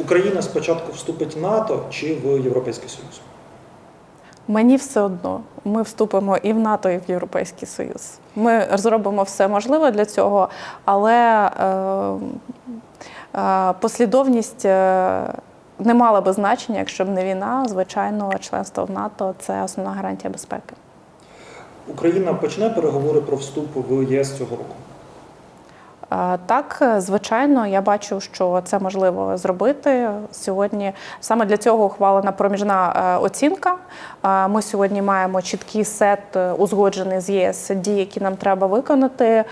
Україна спочатку вступить в НАТО чи в Європейський Союз? Мені все одно. Ми вступимо і в НАТО, і в Європейський Союз. Ми зробимо все можливе для цього, але е, е, послідовність е, не мала би значення, якщо б не війна. Звичайно, членство в НАТО це основна гарантія безпеки. Україна почне переговори про вступ в ЄС цього року. Так, звичайно, я бачу, що це можливо зробити сьогодні. Саме для цього ухвалена проміжна е, оцінка. Ми сьогодні маємо чіткий сет е, узгоджений з ЄС дій, які нам треба виконати.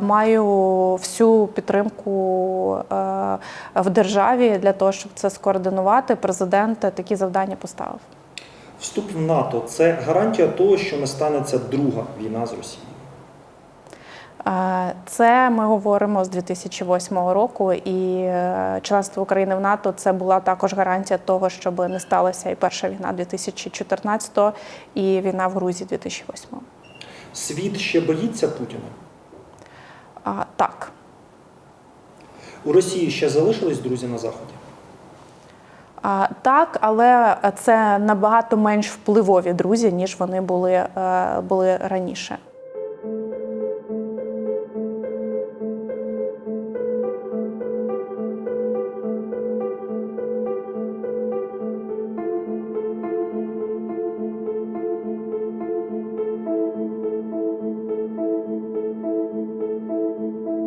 Маю всю підтримку е, в державі для того, щоб це скоординувати. Президент такі завдання поставив. Вступ в НАТО це гарантія того, що не станеться друга війна з Росією. Це ми говоримо з 2008 року, і е, членство України в НАТО це була також гарантія того, щоб не сталася і перша війна 2014 і війна в Грузії 2008. Світ ще боїться Путіна. А, так, У Росії ще залишились друзі на Заході. а, так, але це набагато менш впливові друзі, ніж вони були, е, були раніше.